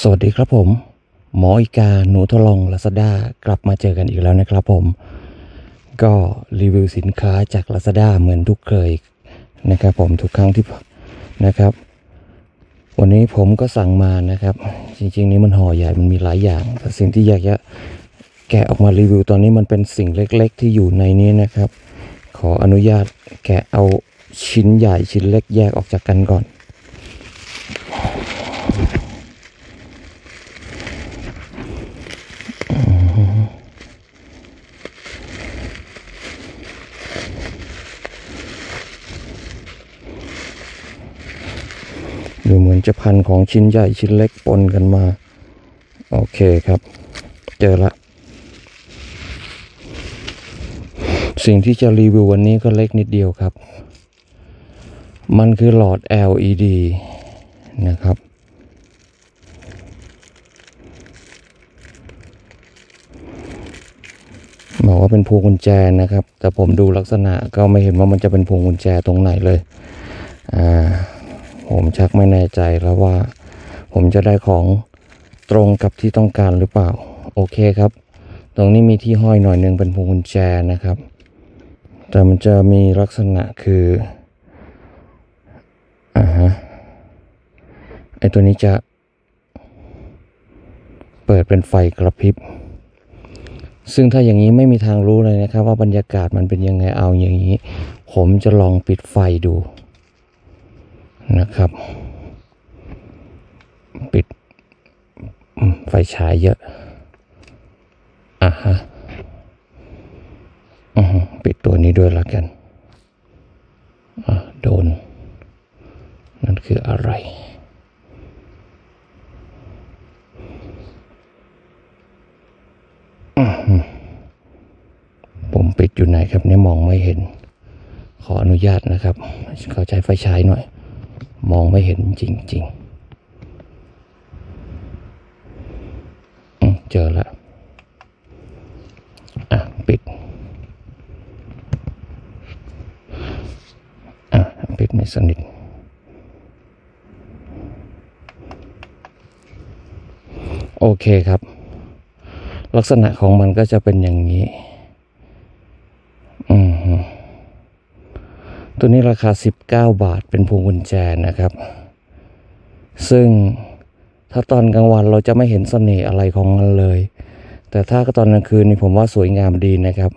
สวัสดีครับผม หมออีกาหนูทดลองลาซาด้ากลับมาเจอกันอีกแล้วนะครับผม ก็รีวิวสินค้าจาก Lazada เหมือนทุกเคยนะครับผมทุกครั้งที่นะครับ วันนี้ผมก็สั่งมานะครับ จริง ๆ นี้มันห่อใหญ่มันมีหลายอย่างแต่สิ่งที่อยากจะแกะออกมารีวิวตอนนี้มันเป็นสิ่งเล็ก ๆ ที่อยู่ในนี้นะครับ ขออนุญาตแกะเอาชิ้นใหญ่ชิ้นเล็กแยกออกจากกันก่อน ดูเหมือนจะพันของชิ้นใหญ่ชิ้นเล็กปนกันมา โอเคครับ เจอละ สิ่งที่จะรีวิววันนี้ก็เล็กนิดเดียวครับ มันคือหลอด LED นะครับ บอกว่าเป็นพวงกุญแจนะครับ แต่ผมดูลักษณะก็ไม่เห็นว่ามันจะเป็นพวงกุญแจตรงไหนเลย อ่า ผมชักไม่แน่ใจแล้วว่า ผมจะได้ของตรงกับที่ต้องการหรือเปล่า โอเคครับ ตรงนี้มีที่ห้อยหน่อยหนึ่งเป็นพวงกุญแจนะครับ แต่มันจะมีลักษณะคืออ่าฮะไอตัวนี้จะ เปิดเป็นไฟกระพริบ ซึ่งถ้าอย่างนี้ไม่มีทางรู้เลยนะครับ ว่าบรรยากาศมันเป็นยังไงเอาอย่างนี้ ผมจะลองปิดไฟดู นะครับ ปิดไฟฉายเยอะ อะฮะปิดตัวนี้ด้วยละกัน อะ โดน นั่นคืออะไรผมปิดอยู่ไหนครับเนี่ยมองไม่เห็น ขออนุญาตนะครับ ขอใช้ไฟฉายหน่อย มองไม่เห็นจริง ๆ เจอแล้วอะ ปิด อะ ปิดไม่สนิทโอเคครับ ลักษณะของมันก็จะเป็นอย่างนี้ ตัวนี้ราคา 19 บาทเป็นพวงกุญแจนะครับ ซึ่งถ้าตอนกลางวันเราจะไม่เห็นเสน่ห์อะไรของมันเลย แต่ถ้าตอนกลางคืนนี่ผมว่าสวยงามดีนะครับ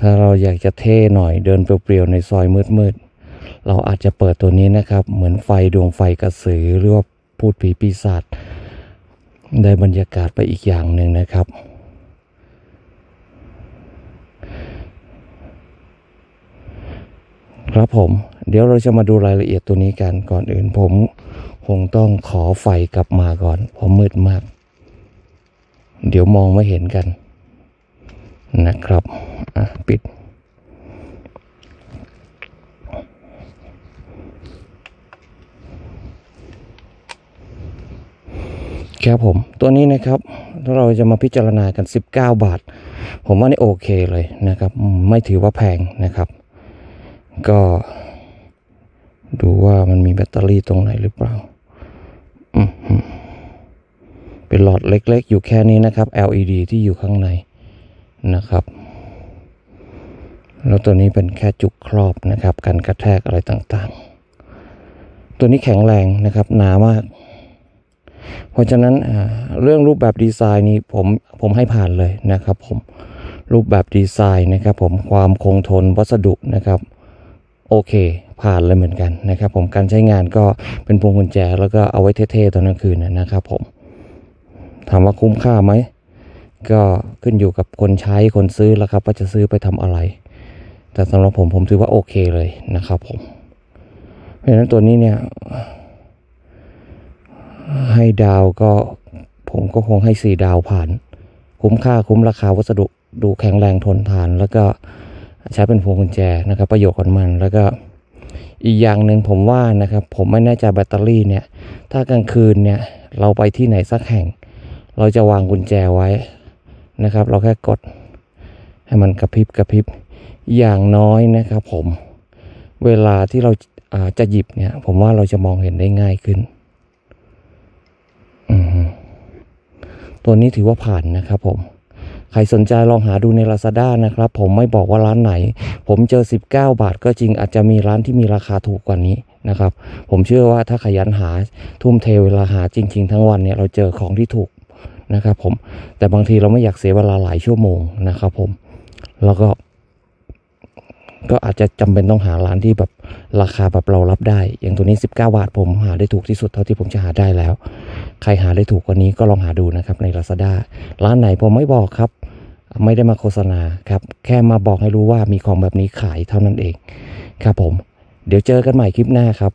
ถ้าเราอยากจะเท่หน่อยเดินเปรียวๆในซอยมืดๆ เราอาจจะเปิดตัวนี้นะครับ เหมือนไฟดวงไฟกระสือหรือว่าพูดผีปีศาจได้บรรยากาศไปอีกอย่างหนึ่งนะครับ ครับผม เดี๋ยวเราจะมาดูรายละเอียดตัวนี้กันก่อนอื่นผมคงต้องขอไฟกลับมาก่อนเพราะมืดมาก เดี๋ยวมองไม่เห็นกัน นะครับอะปิด ครับผม ตัวนี้นะครับถ้าเราจะมาพิจารณากัน 19 บาท ผมว่านี่โอเคเลยนะครับ ไม่ถือว่าแพงนะครับ ก็ดูว่ามันมีแบตเตอรี่ตรงไหนหรือเปล่า เป็นหลอดเล็กๆ อยู่แค่นี้นะครับ LED ที่อยู่ข้างในนะครับ แล้วตัวนี้เป็นแค่จุกครอบนะครับ กันกระแทกอะไรต่างๆ ตัวนี้แข็งแรงนะครับ หนามาก เพราะฉะนั้นเรื่องรูปแบบดีไซน์นี้ผมผมให้ผ่านเลยนะครับผมรูปแบบดีไซน์นะครับ ผมความคงทนวัสดุนะครับ โอเค ผ่านเลยเหมือนกันนะครับผมการใช้งานก็เป็นพวงกุญแจแล้วก็เอาไว้เท่ๆตอนกลางคืนนะครับผมถามว่าคุ้มค่าไหมก็ขึ้นอยู่กับคนใช้คนซื้อแล้วครับว่าจะซื้อไปทำอะไร แต่สำหรับผมผมถือว่าโอเคเลยนะครับผม เพราะฉะนั้นตัวนี้เนี่ย ให้ดาวก็ผมก็คงให้สี่ดาวผ่าน คุ้มค่าคุ้มราคาวัสดุดูแข็งแรงทนทานแล้วก็ ใช้เป็นพวงกุญแจนะครับประโยชน์ของมันแล้วก็อีกอย่างหนึ่งผมว่านะครับ ผมไม่แน่ใจแบตเตอรี่เนี่ย ถ้ากลางคืนเนี่ยเราไปที่ไหนสักแห่ง เราจะวางกุญแจไว้นะครับ เราแค่กดให้มันกระพริบกระพริบอย่างน้อยนะครับ ผมเวลาที่เราอาจะหยิบเนี่ย ผมว่าเราจะมองเห็นได้ง่ายขึ้นตัวนี้ถือว่าผ่านนะครับผม รสนใจลองหาดูใน Lazada นะครับ ผมไม่บอกว่าร้านไหน ผมเจอ 19 บาทก็จริงอาจจะมีร้านที่มีราคาถูกกว่านี้นะครับ ผมเชื่อว่าถ้าขยันหาทุ่มเทเวลาหาจริง ๆ ทั้งวันเนี่ยเราเจอของที่ถูกนะครับผมแต่บางทีเราไม่อยากเสียเวลาหลายชั่วโมงนะครับผมแล้วก็ ก็อาจจะจำเป็นต้องหาร้านที่แบบราคาแบบเรารับได้ อย่างตัวนี้ 19 บาท ผมหาได้ถูกที่สุดเท่าที่ผมจะหาได้แล้ว ใครหาได้ถูกกว่านี้ก็ลองหาดูนะครับใน Lazada ร้านไหนผมไม่บอกครับ ไม่ได้มาโฆษณาครับ แค่มาบอกให้รู้ว่ามีของแบบนี้ขายเท่านั้นเอง ครับผม เดี๋ยวเจอกันใหม่คลิปหน้าครับ